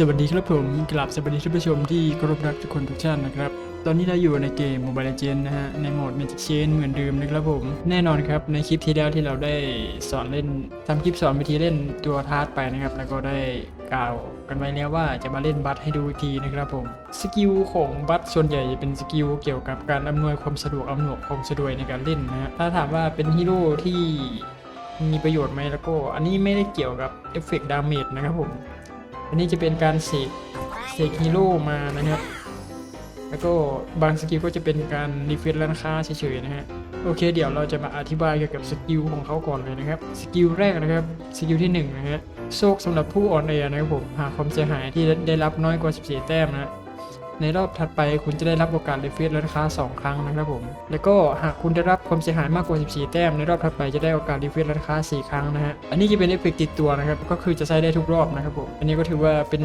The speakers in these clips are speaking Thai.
สวัสดีครับผมกลับสวัสดีท่านผู้ชมที่เคารพรักทุกคนทุกท่านนะครับ ตอนนี้เราอยู่ในเกม Mobile Legends นะฮะ ในโหมด Magic Chain เหมือนเดิมนะครับผม แน่นอนครับ ในคลิปที่แล้วที่เราได้สอนเล่นทำคลิปสอนวิธีเล่นตัวทาร์ตไปนะครับ แล้วก็ได้กล่าวกันไว้แล้วว่าจะมาเล่นบัตให้ดูอีกทีนะครับผม สกิลของบัตส่วนใหญ่จะเป็นสกิลเกี่ยวกับการอำนวยความสะดวกอำนวยความสะดวกในการเล่นนะฮะ ถ้าถามว่าเป็นฮีโร่ที่มีประโยชน์ไหมแล้วก็ อันนี้ไม่ได้เกี่ยวกับเอฟเฟกต์ดาเมจนะครับผม อันนี้จะเป็นการเสกเสกฮีโร่มานะครับ แล้วก็บางสกิลก็จะเป็นการรีเฟรชร้านค้าเฉยๆนะฮะโอเค เดี๋ยวเราจะมาอธิบายเกี่ยวกับสกิลของเขาก่อนเลยนะครับสกิลแรกนะครับสกิลที่หนึ่งนะฮะโชคสำหรับผู้อ่อนแอนะครับผมหากความเสียหายที่ได้รับน้อยกว่า 14 แต้มนะ ในรอบถัดไปคุณจะได้รับโอกาสรีเฟรชร้าค้า2 ครั้งนะครับผม แล้วก็หากคุณได้รับความเสียหายมากกว่า 14 แต้ม ในรอบถัดไปจะได้โอกาสรีเฟรชร้าค้า4 ครั้งนะฮะ อันนี้จะเป็นเอฟเฟกต์ติดตัวนะครับ ก็คือจะใช้ได้ทุกรอบนะครับผม อันนี้ก็ถือว่าเป็น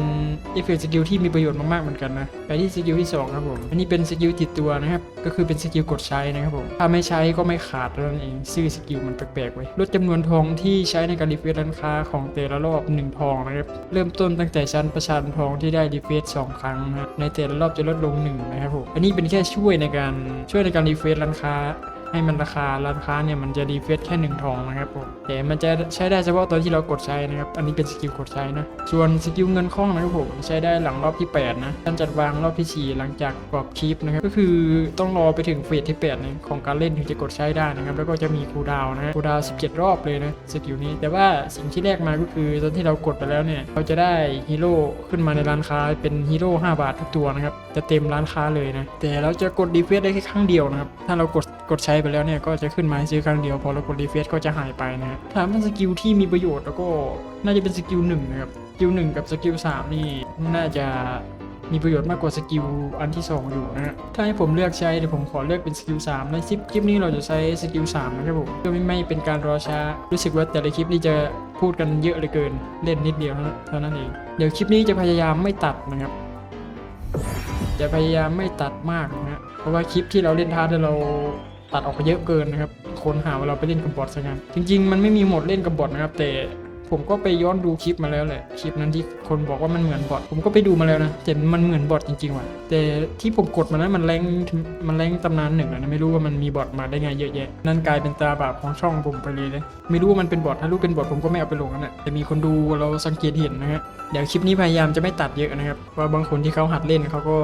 เอฟเฟกต์สกิลที่มีประโยชน์มากๆเหมือนกันนะ ไปที่สกิลที่สองครับผม อันนี้เป็นสกิลติดตัวนะครับ ก็คือเป็นสกิลกดใช้นะครับผม ถ้าไม่ใช้ก็ไม่ขาดนั่นเองชื่อสกิลมันแปลกๆไว้ ลดจำนวนทองที่ใช้ในการรีเฟรชร้านค้าของแต่ละรอบหนึ่งทองนะครับ เริ่มต้นตั้งแต่ชั้นประชันทองที่ได้รีเฟรชสองครั้งนะฮะในแต่ละรอบจะลดลงหนึ่งนะครับผมอันนี้เป็นแค่ช่วยในการช่วยในการรีเฟรชร้านค้า ให้มันราคาร้านค้าเนี่ยมันจะรีเฟรชแค่หนึ่งทองนะครับผมแต่มันจะใช้ได้เฉพาะตอนที่เรากดใช้นะครับ อันนี้เป็นสกิลกดใช้นะ ส่วนสกิลเงินคล่องนะครับผมใช้ได้หลังรอบที่ 8 นะการจัดวางรอบที่ 4 หลังจากกรอบคลิปนะครับก็คือต้องรอไปถึงเฟสที่8นะของการเล่นถึงจะกดใช้ได้นะครับ แล้วก็จะมีคูดาวนะคูดาว 17 รอบเลยนะสกิลนี้ แต่ว่าสิ่งที่แรกมาก็คือตอนที่เรากดไปแล้วเนี่ยเราจะได้ฮีโร่ขึ้นมาในร้านค้าเป็นฮีโร่5บาททุกตัวนะครับจะเต็มร้านค้าเลยนะแต่เราจะกดดีเฟสได้แค่ครั้งเดียวนะครับถ้าเรากด กดใช้ไปแล้วเนี่ยก็จะขึ้นมาให้ซื้อครั้งเดียวพอเรากดดีเฟสก็จะหายไปนะฮะถามว่าสกิลที่มีประโยชน์แล้วก็น่าจะเป็นสกิลหนึ่งนะครับสกิลหนึ่งกับสกิลสามนี่น่าจะมีประโยชน์มากกว่าสกิลอันที่สองอยู่นะฮะ ถ้าให้ผมเลือกใช้เดี๋ยวผมขอเลือกเป็นสกิลสามในคลิปคลิปนี้เราจะใช้สกิลสามนะครับผมเพื่อไม่ไม่เป็นการรอช้า รู้สึกว่าแต่ละคลิปนี้จะพูดกันเยอะเหลือเกิน เล่นนิดเดียวเท่านั้นเอง เดี๋ยวคลิปนี้จะพยายามไม่ตัดนะครับ จะพยายามไม่ตัดมากนะฮะเพราะว่าคลิปที่เราเล่นท้าที่เรา ตัดออกไปเยอะเกินนะครับ คนหาว่าเราไปเล่นกับบอทซะงั้นจริง ๆ มันไม่มีโหมดเล่นกับบอทนะครับ แต่ผมก็ไปย้อนดูคลิปมาแล้วแหละคลิปนั้นที่คนบอกว่ามันเหมือนบอทผมก็ไปดูมาแล้วนะแต่มันเหมือนบอทจริงๆว่ะแต่ที่ผมกดมานั้นมันแรงมันแรงตำนานหนึ่งนะไม่รู้ว่ามันมีบอทมาได้ไงเยอะแยะนั่นกลายเป็นตาบาปของช่องผมไปเลยเลยไม่รู้ว่ามันเป็นบอทถ้ารู้เป็นบอทผมก็ไม่เอาไปลงนั่นแหละแต่มีคนดูเราสังเกตเห็นนะฮะเดี๋ยวคลิปนี้พยายามจะไม่ตัดเยอะนะครับว่าบางคนที่เขาหัดเล่นเขาก็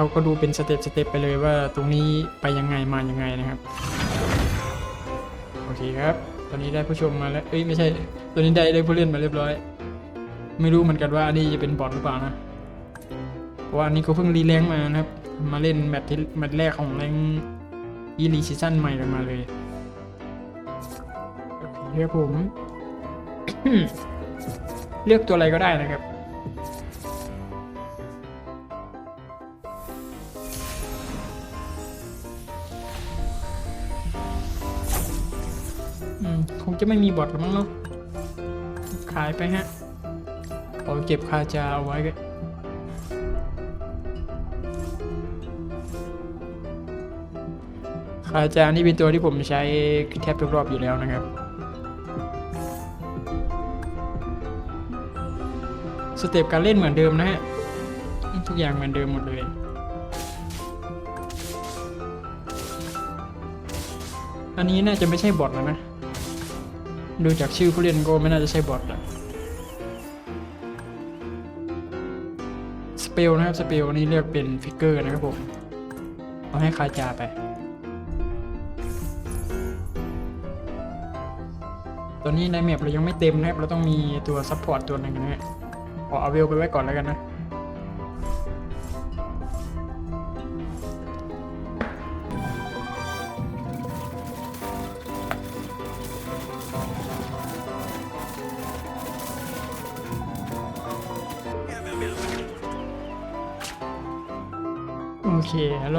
เขาก็ดูเป็นสเต็ปสเต็ปไปเลยว่าตรงนี้ไปยังไงมายังไงนะครับโอเคครับ ตอนนี้ได้ผู้ชมมาแล้ว เอ้ยไม่ใช่ ตอนนี้ได้ได้ผู้เล่นมาเรียบร้อย ไม่รู้เหมือนกันว่าอันนี้จะเป็นบอทหรือเปล่านะ เพราะอันนี้เขาเพิ่งรีแรงมานะครับ มาเล่นแมตช์ที่แมตช์แรกของแรงอีลีซีซั่นใหม่กันมาเลยโอเคครับผม เลือกตัวอะไรก็ได้นะครับ คงจะไม่มีบอทหรอกมั้งเนาะขายไปฮะขอเก็บคาจาเอาไว้กันคาจานี่เป็นตัวที่ผมใช้แทบทุกรอบอยู่แล้วนะครับ สเต็ปการเล่นเหมือนเดิมนะฮะ ทุกอย่างเหมือนเดิมหมดเลยอันนี้น่าจะไม่ใช่บอทแล้วนะ ดูจากชื่อผู้เล่นก็ไม่น่าจะใช่บอทละสเปลนะครับ สเปลนี้เลือกเป็นฟิกเกอร์นะครับผม เอาให้คาจาไป ตอนนี้ในแมปเรายังไม่เต็มนะครับ เราต้องมีตัวซัพพอร์ตตัวหนึ่งนะฮะขอเอาเวลไปไว้ก่อนแล้วกันนะ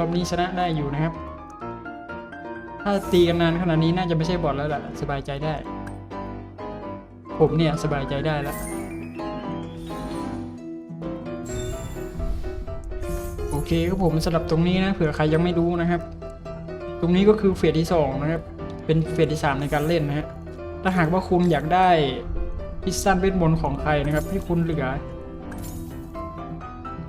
รอบนี้ชนะได้อยู่นะครับ ถ้าตีกันนานขนาดนี้น่าจะไม่ใช่บอทแล้วล่ะ สบายใจได้ ผมเนี่ยสบายใจได้แล้วโอเคครับผมสำหรับตรงนี้นะเผื่อใครยังไม่รู้นะครับ ตรงนี้ก็คือเฟสที่สองนะครับ เป็นเฟสที่สามในการเล่นนะฮะถ้าหากว่าคุณอยากได้พิซซ่าเวทมนต์ของใครนะครับ ให้คุณเหลือ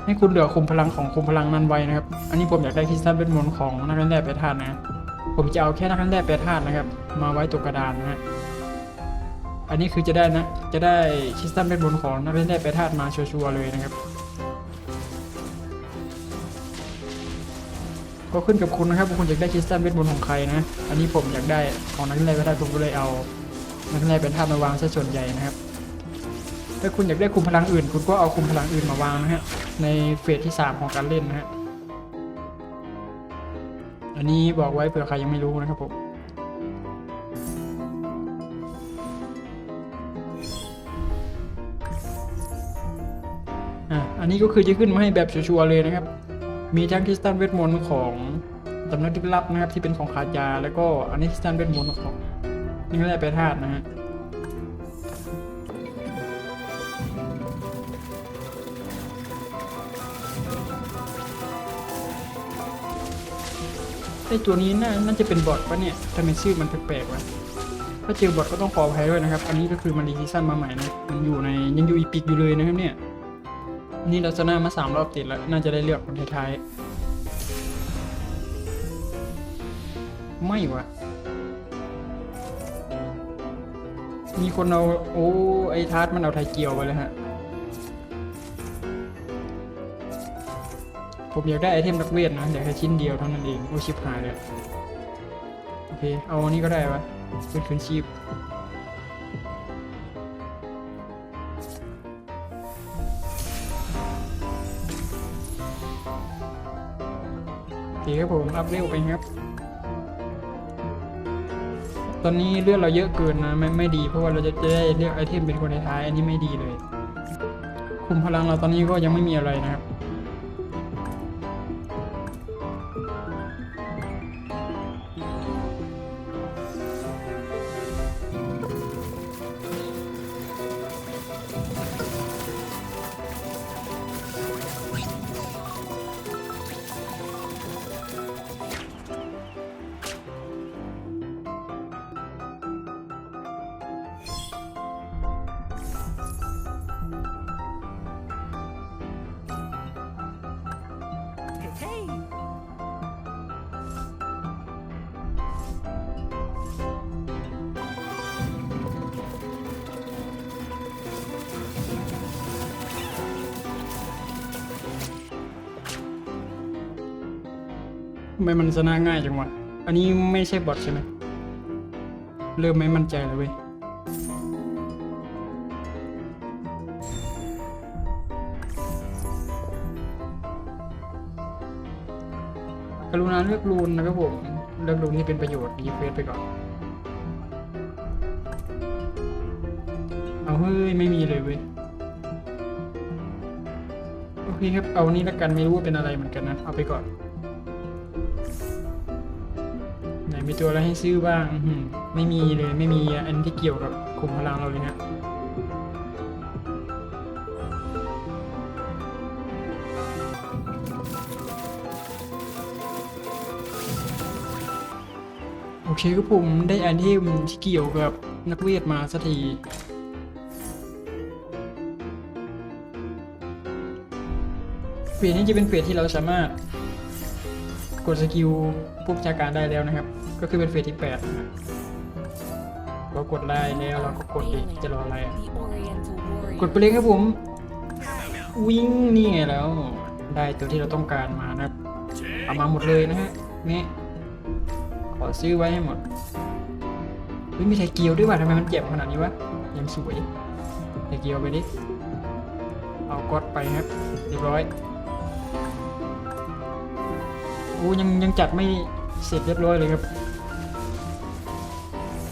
ให้คุณเหลือคุมพลังของคุมพลังนั้นไว้นะครับ อันนี้ผมอยากได้คริสตัลเวทมนต์ของนักเล่นแร่แปรธาตุนะ ผมจะเอาแค่นักเล่นแร่แปรธาตุนะครับ มาไว้ตรงกระดานนะฮะ อันนี้คือจะได้นะ จะได้คริสตัลเวทมนต์ของนักเล่นแร่แปรธาตุมาชัวร์ๆเลยนะครับ ก็ขึ้นกับคุณนะครับว่าคุณอยากได้คริสตัลเวทมนต์ของใครนะ อันนี้ผมอยากได้ของนักเล่นแร่แปรธาตุผมก็เลยเอานักเล่นแร่แปรธาตุมาวางซะส่วนใหญ่นะครับ ถ้าคุณอยากได้คุมพลังอื่น คุณก็เอาคุมพลังอื่นมาวางนะฮะในเฟสที่ 3 ของการเล่นนะฮะอันนี้บอกไว้เผื่อใครยังไม่รู้นะครับผมอะอันนี้ก็คือจะขึ้นมาให้แบบชัวร์เลยนะครับ มีทั้งคริสตัลเวทมนต์ของสำนักลึกลับนะครับที่เป็นของขาจาแล้วก็อันนี้คริสตัลเวทมนต์ของนี่ก็ได้ไปธาตุนะฮะ ไอตัวนี้น่าน่าจะเป็นบอทปะเนี่ยทำไมชื่อมันแปลกๆวะถ้าเจอบอทก็ต้องขออภัยด้วยนะครับ อันนี้ก็คือมันรีซีซั่นมาใหม่นะ มันอยู่ในยังอยู่อีพิกอยู่เลยนะครับเนี่ยนนี้เราชนะมาสามรอบติดแล้ว น่าจะได้เลือกคนท้ายๆ ไม่วะมีคนเอา โอ้ ไอทาร์ตมันเอาไทยเกียวไปเลยฮะ ผมอยากได้ไอเทมนักเวทนะอยากแค่ชิ้นเดียวเท่านั้นเอง โอ้ชิบหายเลยโอเค เอาอันนี้ก็ได้ปะเป็นคืนชีพโอเคครับผมอัพเร็วไปครับ ตอนนี้เลือดเราเยอะเกินนะไม่ไม่ดีเพราะว่าเราจะจะได้เลือกไอเทมเป็นคนท้ายอันนี้ไม่ดีเลย คุมพลังเราตอนนี้ก็ยังไม่มีอะไรนะครับ ไมมันชนะง่ายจังวะ อันนี้ไม่ใช่บอทใช่ไหม เริ่มไม่มั่นใจแล้วเว้ย กรุณาเลือกรูนนะครับผม เลือกรูนที่เป็นประโยชน์ดีเฟสไปก่อน เอาเฮ้ย ไม่มีเลยเว้ยโอเคครับ เอานี้ละกันไม่รู้ว่าเป็นอะไรเหมือนกันนะ เอาไปก่อน มีตัวอะไรให้ซื้อบ้างไม่มีเลยไม่มีอันที่เกี่ยวกับคุมพลังเราเลยฮะโอเคครับผมได้อันที่ที่เกี่ยวกับนักเวทมาสักทีเฟสนี้จะเป็นเฟสที่เราสามารถกดสกิลผู้บัญชาการได้แล้วนะครับ ก็คือเป็นเฟสที่8นะฮะเรากดได้แล้วเราก็กดดิจะรออะไรอะกดไปเลยครับผม วิ่งนี่ไงแล้ว ได้ตัวที่เราต้องการมานะเอามาหมดเลยนะฮะนี่ขอซื้อไว้ให้หมดเฮ้ยมีไทเกียวด้วยว่ะทำไมมันเจ็บขนาดนี้วะยังสวยไทเกียวไปดิเอากดไปครับเรียบร้อยโอ้ยังยังจัดไม่เสร็จเรียบร้อยเลยครับ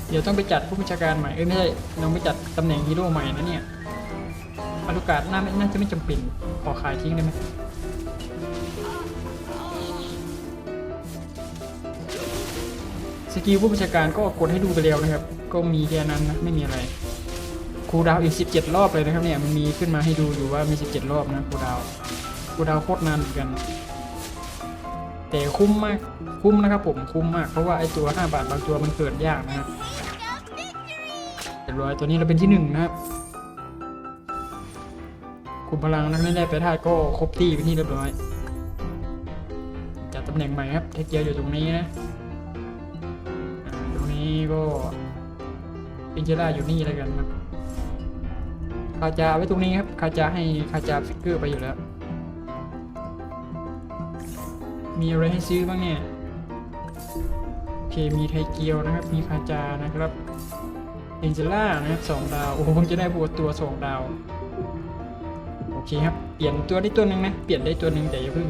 เดี๋ยวต้องไปจัดผู้บัญชาการใหม่ เอ้ยไม่ใช่ต้องไปจัดตำแหน่งฮีโร่ใหม่นะเนี่ยอลูกาศน่าไม่น่าจะไม่จำเป็นขอขายทิ้งได้ไหมสกิลผู้บัญชาการก็กดให้ดูไปแล้วนะครับ ก็มีแค่นั้นนะไม่มีอะไรคูดาวอีก 17 รอบเลยนะครับเนี่ยมันมีขึ้นมาให้ดูอยู่ว่ามี 17 รอบนะคูดาวคูดาวโคตรนานเหมือนกัน แต่คุ้มมากคุ้มนะครับผมคุ้มมากเพราะว่าไอตัว 5 บาทบางตัวมันเกิดยากนะครับเรียบร้อยตัวนี้เราเป็นที่หนึ่งนะครับคุมพลังนักเล่นแร่ไปธาก็ครบที่ไปนที่เรียบร้อยจัดตำแหน่งใหม่ครับเทคเกียร์อยู่ตรงนี้นะตรงนี้ก็เป็นเจล่าอยู่นี่แล้วกันครับคาจาไว้ตรงนี้ครับคาจาให้คาจาฟิกเกอร์ไปอยู่แล้ว มีอะไรให้ซื้อบ้างเนี่ย โอเค มีไทเกียวนะครับ มีคาจานะครับเอ็นเจล่านะครับสองดาว โอ้โหผมจะได้บวกตัวสองดาว โอเคครับ เปลี่ยนตัวได้ตัวหนึ่งนะ เปลี่ยนได้ตัวหนึ่งแต่อย่าเพิ่ง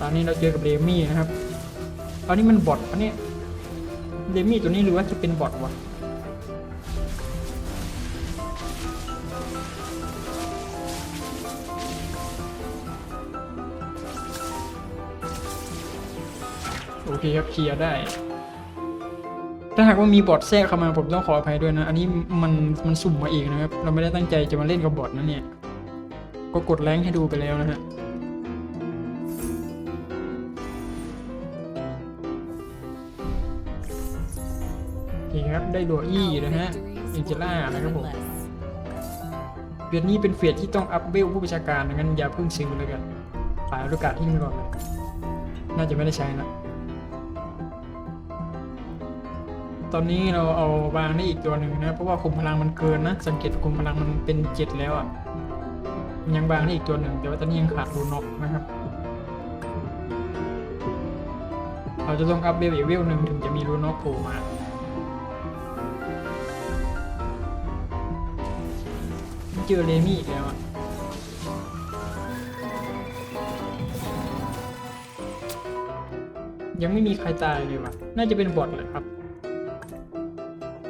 ตอนนี้เราเจอกับเรมี่นะครับ ตอนนี้มันบอทปะเนี่ยเรมี่ตัวนี้หรือว่าจะเป็นบอทวะ อเคครับเคลียร์ได้ ถ้าหากว่ามีบอทแทรกเข้ามาผมต้องขออภัยด้วยนะ อันนี้มันมันสุ่มมาเองนะครับ เราไม่ได้ตั้งใจจะมาเล่นกับบอทนะเนี่ย ก็กดแรงให้ดูไปแล้วนะฮะโอเคครับได้ดัวอี้นะฮะเอ็นเจล่านะครับผมเฟียดนี้เป็นเฟียดที่ต้องอัพเวลผู้ประชาการงั้นอย่าเพิ่งซื้อเลยกันขายโอกาสที่มีก่อนเลยน่าจะไม่ได้ใช้นะ ตอนนี้เราเอาวางได้อีกตัวหนึ่งนะ เพราะว่าคุมพลังมันเกินนะ สังเกตคุมพลังมันเป็นเจ็ดแล้วอะมันยังวางได้อีกตัวหนึ่ง แต่ว่าตอนนี้ยังขาดรูน็อกนะครับ เราจะต้องอัพเวลอีกเวลหนึ่งถึงจะมีรูน็อกโผล่มาเจอเลมี่อีกแล้วอะยังไม่มีใครตายเลยวะน่าจะเป็นบอทเลยครับ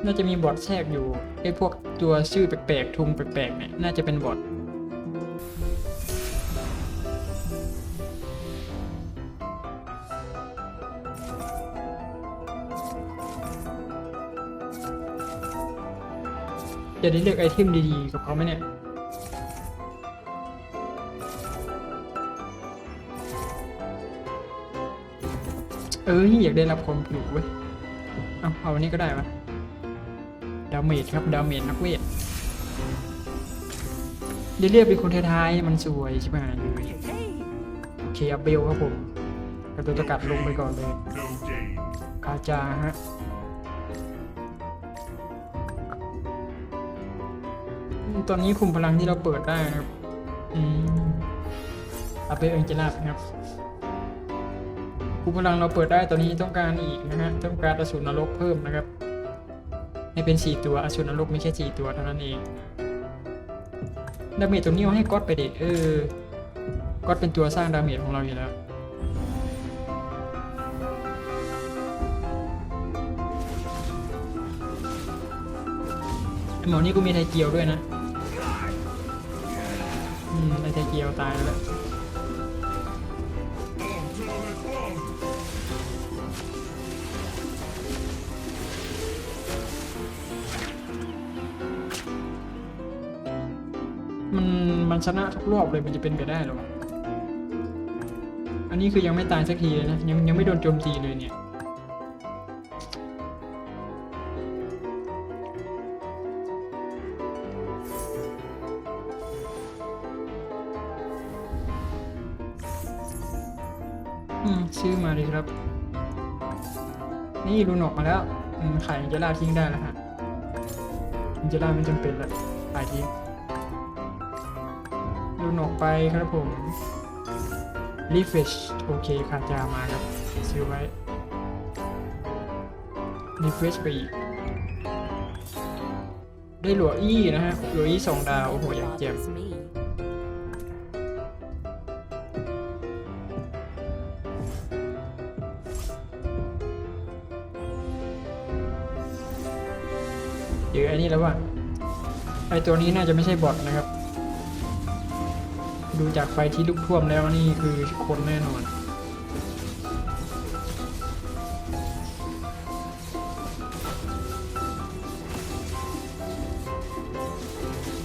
น่าจะมีบอทแทรกอยู่ไอ้พวกตัวชื่อแปลกๆทุงแปลกๆเนี่ยน่าจะเป็นบอทจะได้เลือกไอเทมดีๆกับเขาไหมเนี่ยเอออยากได้รับความผิวเว้ย เอาเอาอันนี้ก็ได้ปะาเมจครับดาเมจนักเวทเดี๋ยวเรียกเป็นคนท้ายๆมันสวยใช่ไหมเลยโอเคอัพเบลครับผมกระตัวตะกัดลงไปก่อนเลย No gain. กาจาฮะตอนนี้คุมพลังที่เราเปิดได้นะครับอืมเอาไปเอ็นเจล่าครับคุมพลังเราเปิดได้ตอนนี้ต้องการอีกนะฮะต้องการอสูรนรกเพิ่มนะครับ ให้เป็นสี่ตัวอสูรนรกไม่ใช่สี่ตัวเท่านั้นเองดาเมจตรงนี้เอาให้ก๊อตไปเด็กเออก๊อตเป็นตัวสร้างดาเมจของเราอยู่แล้วอหมอนี่ก็มีไทเกียวด้วยนะ อืมไอไทเกียวตายแล้ว ชนะทุกรอบเลยมันจะเป็นไปได้หรอวะอันนี้คือยังไม่ตายสักทีเลยนะยังยังไม่โดนโจมตีเลยเนี่ยอืมซื้อมาเลยครับ นี่รูนออกมาแล้วขายอินเจล่าทิ้งได้แล้วฮะอินเจล่าไม่จำเป็นแล้วขายทิ้ง ออกไปครับผมรีเฟชโอเคขาดยามาครับซื้อไว้รีเฟชไปอีก ได้หลัวอี้นะฮะหลัวอี้สองดาว โอ้โห อย่างเจ็บ bothers me. เจอไอนี่แล้วว่าไอตัวนี้น่าจะไม่ใช่บอทนะครับ ดูจากไฟที่ลุกท่วมแล้วนี่คือคนแน่นอน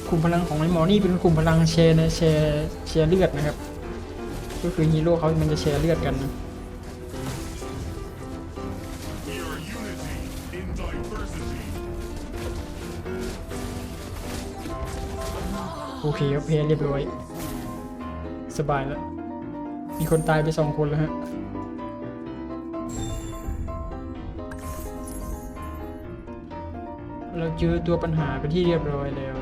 คุมพลังของไอ้หมอนี่เป็นคุมพลังแชร์นะแชร์แชร์เลือดนะครับ ก็คือฮีโร่เขามันจะแชร์เลือดกันนะโอเคครับเพลเรียบร้อย สบายแล้ว มีคนตายไปสองคนแล้วฮะ เราเจอตัวปัญหาเป็นที่เรียบร้อยแล้ว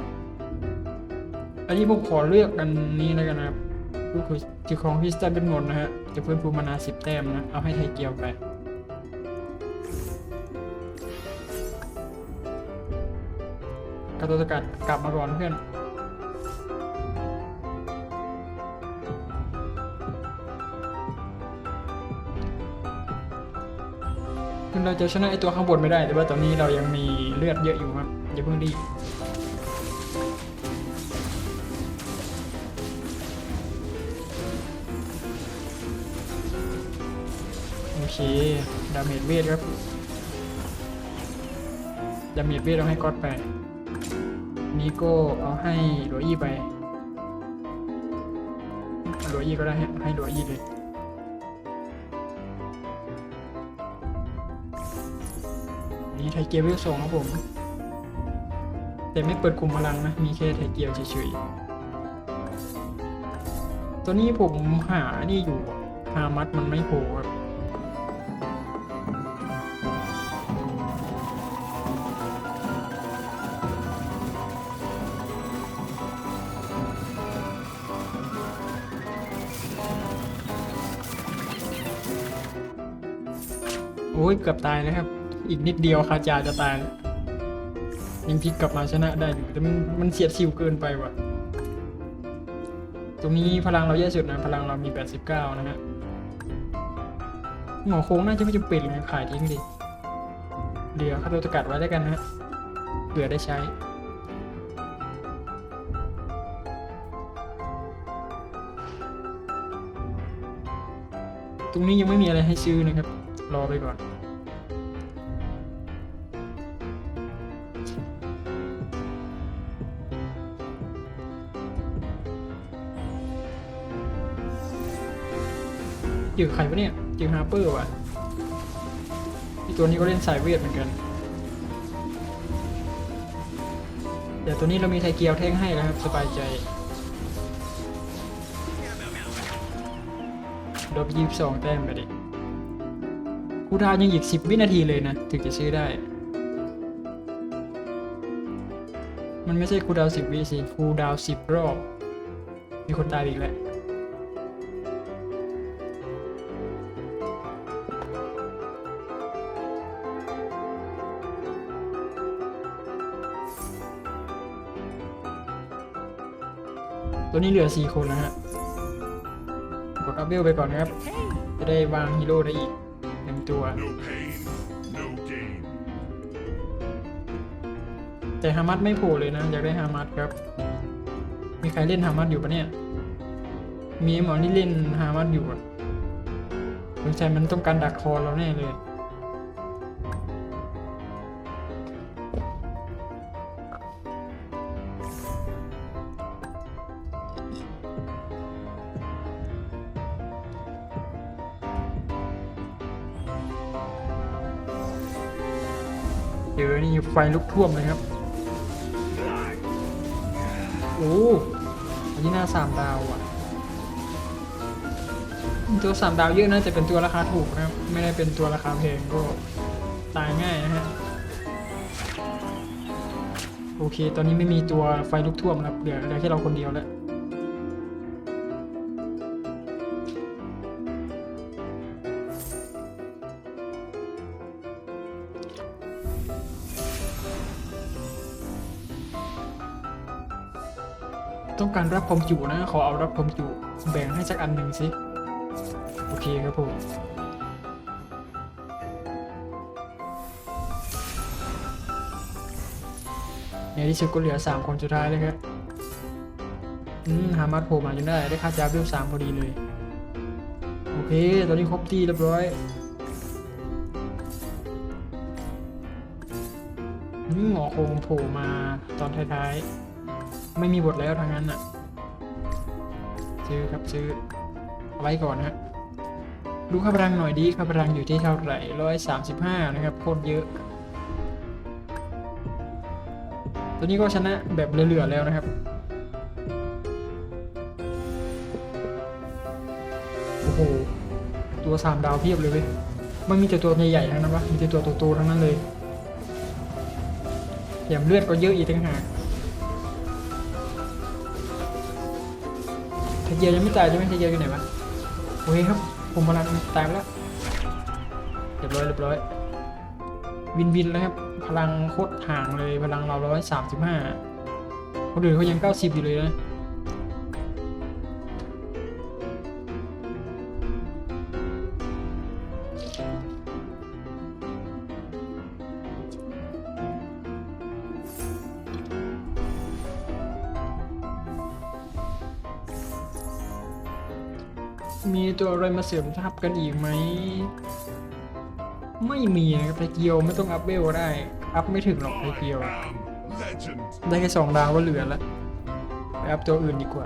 อันนี้ผมขอเลือกอันนี้แล้วกันนะครับก็คือที่ของพิสตันเป็นหมดนะฮะ จะเพิ่มภูมิมานาสิบแต้มนะ เอาให้ไทยเกียวไปกระตัวสกัดกลับมาก่อนเพื่อน เราจะชนะไอตัวข้างบนไม่ได้ แต่ว่าตอนนี้เรายังมีเลือดเยอะอยู่ครับอย่าเพิ่งรีบโอเค ดาเมจเวทครับ ดาเมจเวทเราให้ก๊อตไป นี้ก็เอาให้หลวยี่ไปหลวยี่ก็ได้ให้หลวยี่เลย นี่ไทยเกียวเวลสองครับผม แต่ไม่เปิดกลุ่มพลังนะ มีแค่ไทยเกียวเฉยๆ ตัวนี้ผมหานี่อยู่อะหามัดมันไม่โผล่ครับโอ้ยเกือบตายแล้วครับ อีกนิดเดียวคาจาจะตายยังพลิกกลับมาชนะได้อยู่แต่มันมันเสียดสิวเกินไปว่ะ ตรงนี้พลังเราเยอะสุดนะ พลังเรามี 89 นะฮะหมอโค้งน่าจะไม่จำเป็นเลยขายทิ้งดิเดี๋ยวข้าตัวสกัดไว้แล้วกันนะฮะเผื่อได้ใช้ตรงนี้ยังไม่มีอะไรให้ซื้อนะครับ รอไปก่อน จอใครวะเนี่ยเจอฮาร์เปอร์ว่ะที่ตัวนี้ก็เล่นสายเวทเหมือนกันเดี๋ยวตัวนี้เรามีไทเกียวแท่งให้แล้วครับ สบายใจดบยี่สิบสองแต้มไปดิคูดาวน์ยังอีกสิบวินาทีเลยนะ ถึงจะซื้อได้ มันไม่ใช่คูดาวสิบวิสิคูดาวสิบรอบ มีคนตายอีกแล้ว ตัวนี้เหลือ 4 คนนะฮะ กดอัพเวลไปก่อนนะครับ จะได้วางฮีโร่ได้อีกหนึ่งตัว No pain, no gain. แต่ฮามัดไม่โผล่เลยนะ อยากได้ฮามัดครับ มีใครเล่นฮามัดอยู่ปะเนี่ย มีหมอนี่เล่นฮามัดอยู่อะสงสัยมันต้องการดักคอเราแน่เลย ไฟลุกท่วมเลยครับ โอ้อันนี้น่าสามดาวอะ ตัวสามดาวเยอะนะแต่เป็นตัวราคาถูกนะครับ ไม่ได้เป็นตัวราคาแพงก็ตายง่ายนะฮะ โอเค ตอนนี้ไม่มีตัวไฟลุกท่วมแล้วเหลือเหลือแค่เราคนเดียวแล้ว ต้องการรับความจุนะ ขอเอารับความจุแบ่งให้สักอันหนึ่งสิ โอเคครับผมในที่สุดก็เหลือ 3 คนสุดท้ายเลยครับ อืม หามาโผล่มาจนได้ ได้ค่าจ้าเรียบสามพอดีเลย โอเค ตอนนี้ครบที่เรียบร้อยอืมหมอคงโผล่มาตอนท้ายๆ ไม่มีบทแล้วทางนั้นอะ ซื้อครับซื้อเอาไว้ก่อนนะฮะดูค่าพลังหน่อยดีค่าพลังอยู่ที่เท่าไหร่ร้อยสามสิบห้านะครับโคตรเยอะ ตัวนี้ก็ชนะแบบเหลือๆแล้วนะครับโอ้โหตัวสามดาวเพียบเลยเว้ยมันมีแต่ตัวใหญ่ๆทั้งนั้นวะมีแต่ตัวโตๆทั้งนั้นเลยแถมเลือดก็เยอะอีกต่างหาก ทเกียร์ยังไม่ตายใช่ไหมทเกียร์อยู่ไหนวะโอเคครับ ผมพลังตายไปแล้วเรียบร้อยเรียบร้อย วินวินแล้วครับ พลังโคตรห่างเลย พลังเราร้อยสามสิบห้าคนอื่นเขายังเก้าสิบอยู่เลยนะ มาเสริมทับกันอีกไหม ไม่มีนะครับไทเกียวไม่ต้องอัพเวลได้ อัพไม่ถึงหรอกไทเกียว ได้แค่สองดาวก็เหลือแล้วไปอัพตัวอื่นดีกว่า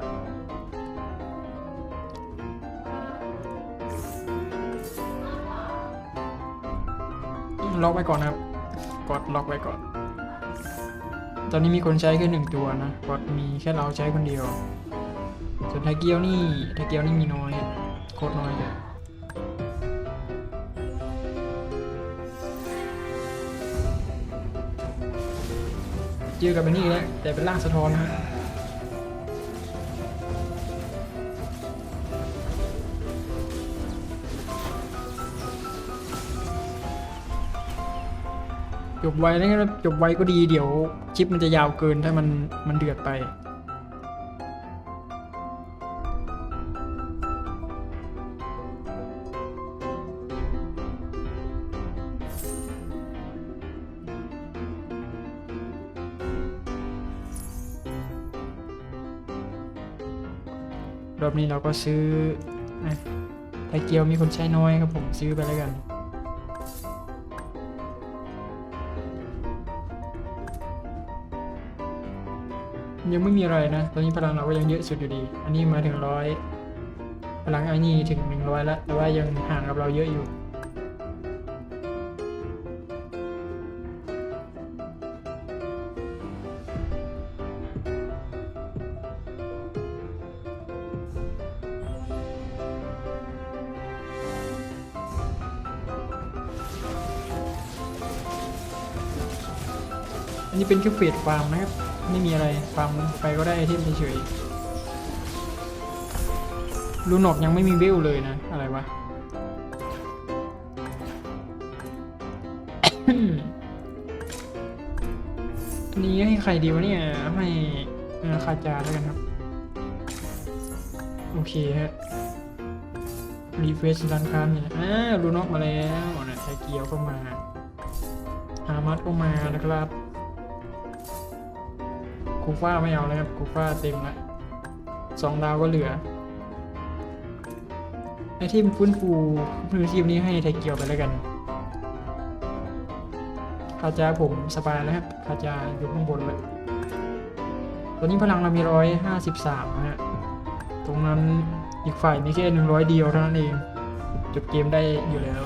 ล็อกไว้ก่อนนะครับ กดล็อกไว้ก่อน ตอนนี้มีคนใช้แค่หนึ่งตัวนะ กดมีแค่เราใช้คนเดียว ส่วนไทเกียวนี่ไทเกียวนี่มีน้อย โคตรน้อยเลยเจอกับอันนี้แล้วแต่เป็นร่างสะท้อนนะฮะจบไวนะครับจบไวก็ดีเดี๋ยว คลิปมันจะยาวเกินถ้ามันมันเดือดไป อบนี้เราก็ซื้อไทเกียวมีคนใช้น้อยครับผมซื้อไปแล้วกันยังไม่มีอะไรนะ ตอนนี้พลังเราก็ยังเยอะสุดอยู่ดี อันนี้มาถึงร้อย พลังไอ้นี่ถึงหนึ่งร้อยแล้ว แต่ว่ายังห่างกับเราเยอะอยู่ นนี้เป็นแค่เฟสฟาร์มนะครับ ไม่มีอะไรฟาร์มไปก็ได้ไอเทมเฉยๆลูนอกยังไม่มีเวลเลยนะ อะไรวะอันนี้ให้ใครดีวะเนี่ย ให้คาจาแล้วกันครับ โอเคฮะ รีเฟซร้านค้าเนี่ยอ่าลูนอกมาแล้วนะไทเกียวก็มาฮามัดก็มานะครับ คูฟ้าไม่เอาแล้วครับคูฟ้าเต็มละสองดาวก็เหลือไอทีมฟื้นฟูพื้นทีมนี้ให้ไทยเกียวไปแล้วกันคาจาผมสบายแล้วครับคาจาอยู่ข้างบนเลยตอนนี้พลังเรามีร้อยห้าสิบสามนะฮะตรงนั้นอีกฝ่ายมีแค่หนึ่งร้อยเดียวเท่านั้นเองจบเกมได้อยู่แล้ว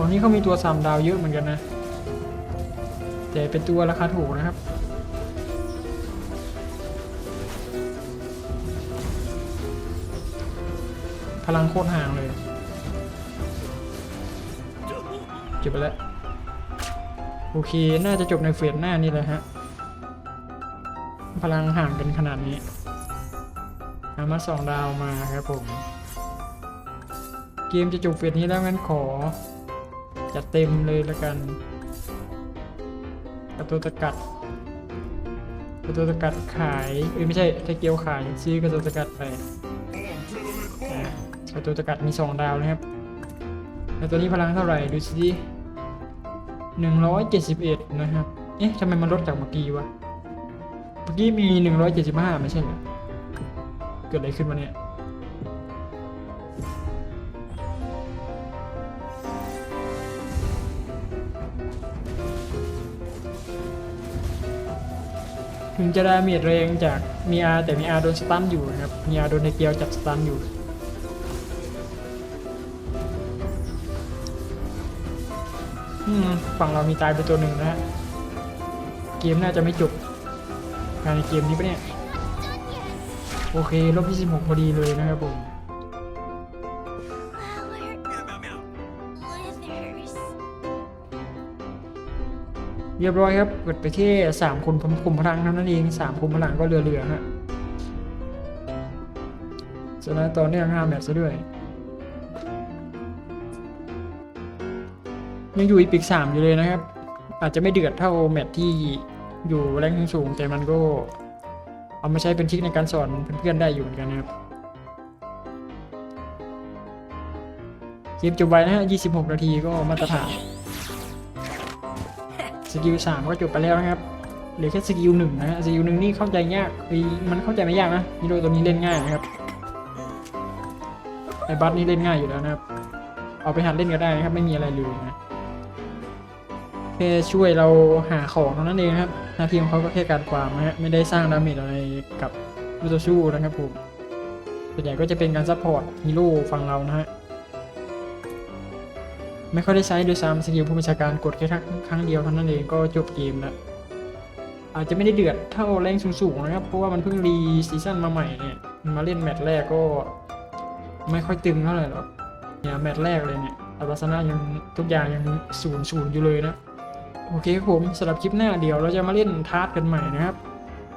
ตอนนี้เขามีตัวสามดาวเยอะเหมือนกันนะ แต่เป็นตัวราคาถูกนะครับ พลังโคตรห่างเลยจบไปแล้ว โอเค น่าจะจบในเฟสหน้านี่แหละฮะ พลังห่างกันขนาดนี้อามาสองดาวมาครับผม เกมจะจบเฟสนี้แล้วงั้นขอ จัดเต็มเลยละกันกระตัวตะกัดกระตัวตะกัดขายเอ้ยไม่ใช่ถ้าเกียวขายซื้อกระตัวตะกัดไป On, gentlemen, on. อะกระตัวตะกัดมีสองดาวนะครับแล้วตัวนี้พลังเท่าไหร่ดูสิหนึ่งร้อยเจ็ดสิบเอ็ดนะครับเอ๊ะทำไมมันลดจากเมื่อกี้วะเมื่อกี้มีหนึ่งร้อยเจ็ดสิบห้าไม่ใช่เหรอเกิดอะไรขึ้นวะเนี่ย ถึงจะได้เมีดแรงจากมีอาแต่มีอาโดนสตันอยู่นะครับมีอาโดนในเกียวจับสตันอยู่ฝั่งเรามีตายไปตัวหนึ่งนะฮะเกมน่าจะไม่จบภายในเกมนี้ปะเนี่ย โอเคลบ26พอดีเลยนะครับผม เรียบร้อยครับกดไปแค่สามคนผมคุมพลังเท่านั้นเองสามคุมพลังก็เหลือๆฮะชนะต่อเนื่องห้าแมตช์ซะด้วย ยังอยู่อีพิกสามอยู่เลยนะครับ อาจจะไม่เดือดเท่าแมตช์ที่อยู่แรงสูงแต่มันก็ เอามาใช้เป็นทริคในการสอนเพื่อนๆได้อยู่เหมือนกันนะครับเกมจบไวนะฮะ 26 นาทีก็มาตรฐาน สกิลสามก็จบไปแล้วนะครับเหลือแค่สกิลหนึ่งนะฮะสกิลหนึ่งนี่เข้าใจยากคือมันเข้าใจไม่ยากนะฮีโร่ตัวนี้เล่นง่ายนะครับไอ้บัสนี่เล่นง่ายอยู่แล้วนะครับ เอาไปหัดเล่นก็ได้นะครับ ไม่มีอะไรเลยนะแค่ช่วยเราหาของเท่านั้นเองนะครับ หน้าที่ของเขาก็แค่การฟาร์มนะฮะไม่ได้สร้างดาเมจอะไรกับลูโตชูนะครับผมส่วนใหญ่ก็จะเป็นการซัพพอร์ตฮีโร่ฝั่งเรานะฮะ ไม่ค่อยได้ใช้ด้วยซ้ำสกิลผู้บัญชาการกดแค่ครั้งครั้งเดียวเท่านั้นเองก็จบเกมแล้วอาจจะไม่ได้เดือดเท่าแรงสูงๆนะครับ เพราะว่ามันเพิ่งรีซีซั่นมาใหม่เนี่ยมาเล่นแมตช์แรกก็ ไม่ค่อยตึงเท่าไหร่หรอกเนี่ยแมตช์แรกเลยเนี่ยอัตราชนะยังทุกอย่างยังศูนย์ศูนย์อยู่เลยนะ โอเคครับผมสำหรับคลิปหน้าเดี๋ยวเราจะมาเล่นทาร์ตกันใหม่นะครับ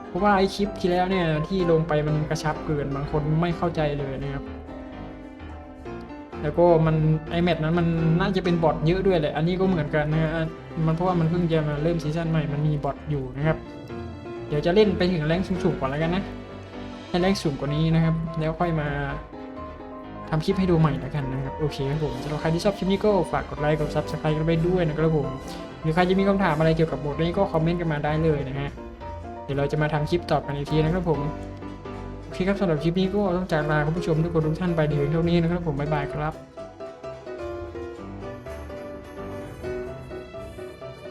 เพราะว่าไอคลิปที่แล้วเนี่ยที่ลงไปมันกระชับเกินบางคนไม่เข้าใจเลยนะครับ แล้วก็มันไอแมตช์นั้นมันน่าจะเป็นบอทเยอะด้วยแหละ อันนี้ก็เหมือนกันนะฮะมันเพราะว่ามันเพิ่งจะมาเริ่มซีซั่นใหม่มันมีบอทอยู่นะครับ เดี๋ยวจะเล่นไปถึงแรงสูงๆก่อนแล้วกันนะให้แรงสูงกว่านี้นะครับ แล้วค่อยมาทำคลิปให้ดูใหม่แล้วกันนะครับ โอเคครับผมสำหรับใครที่ชอบคลิปนี้ก็ฝากกดไลค์กดซับสไครต์กันไปด้วยนะครับผมหรือใครจะมีคำถามอะไรเกี่ยวกับบทนี้ก็คอมเมนต์กันมาได้เลยนะฮะเดี๋ยวเราจะมาทำคลิปตอบกันอีกทีนะครับผม โอเคครับสำหรับคลิปนี้ก็ต้องจากลาคุณผู้ชมทุกคนทุกท่านไปเพียเท่านี้นะครับผมบ๊ายบายครับ